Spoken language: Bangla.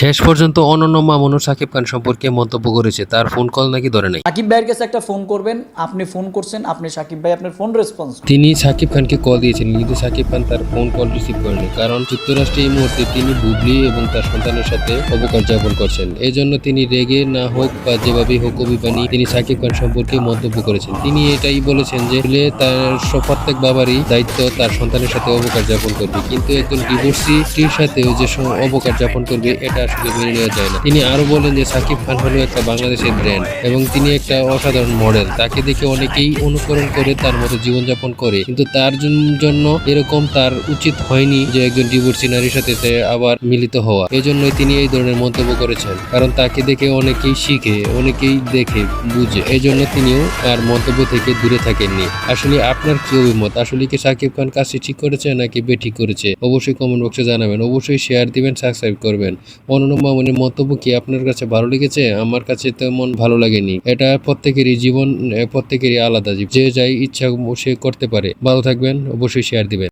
শেষ পর্যন্ত অনন্য মামুনও সাকিব খান সম্পর্কে মন্তব্য করেছে। তার ফোন কল নাকি ধরে নাই। সাকিব ভাইয়ের কাছে একটা ফোন করবেন আপনি ফোন করছেন আপনি সাকিব ভাই আপনার ফোন রেসপন্স তিনি সাকিব খানকে কল দিয়েছেন কিন্তু সাকিব খান তার ফোন কল রিসিভ করেনি কারণ যুক্তরাষ্ট্রে এই মুহূর্তে তিনি বুবলি এবং তার সন্তানের সাথে অবকাশ যাপন করছেন। এই জন্য তিনি রেগে না হোক বা যেভাবেই হোক অভিমানী তিনি সাকিব খান সম্পর্কে মন্তব্য করেছেন। তিনি এটাই বলেছেন যে তার প্রত্যেক বাবারই দায়িত্ব তার সন্তানের সাথে অবকাশ যাপন করবে। কিন্তু একজন ডিভোর্সি স্ত্রীর সাথেও যে অবকাশ যাপন করবে এটা আসলে মেনে নেওয়া যায় না তিনি আরও বলেন যে সাকিব খান হলো একটা বাংলাদেশের ব্র্যান্ড এবং তিনি একটা অসাধারণ মডেল তাকে দেখে অনেকেই অনুকরণ করে তার মতো জীবনযাপন করে। কিন্তু তার জন্য এরকম তার উচিত হয়নি যে একজন ডিভোর্সি নারীর সাথে আবার মিলিত হওয়া। এই জন্যই তিনি এই ধরনের মন্তব্য করেছেন। কারণ তাকে দেখে অনেকেই শিখে, অনেকেই দেখে, বুঝে। এই জন্য তিনিও তার মন্তব্য থেকে দূরে থাকেননি। আসলে আপনার কি অভিমত? আসলে কি সাকিব খান কাজটি ঠিক করেছে নাকি বেঠিক করেছে? অবশ্যই কমেন্ট বক্সে জানাবেন। অবশ্যই শেয়ার দিবেন সাবস্ক্রাইব করবেন। অনন্য মামুনের মন্তব্য কি আপনার কাছে ভালো লেগেছে? আমার কাছে তেমন ভালো লাগেনি। এটা প্রত্যেকেরই জীবন, প্রত্যেকেরই আলাদা। যে যাই ইচ্ছা সে করতে পারে। ভালো থাকবেন, অবশ্যই শেয়ার দিবেন।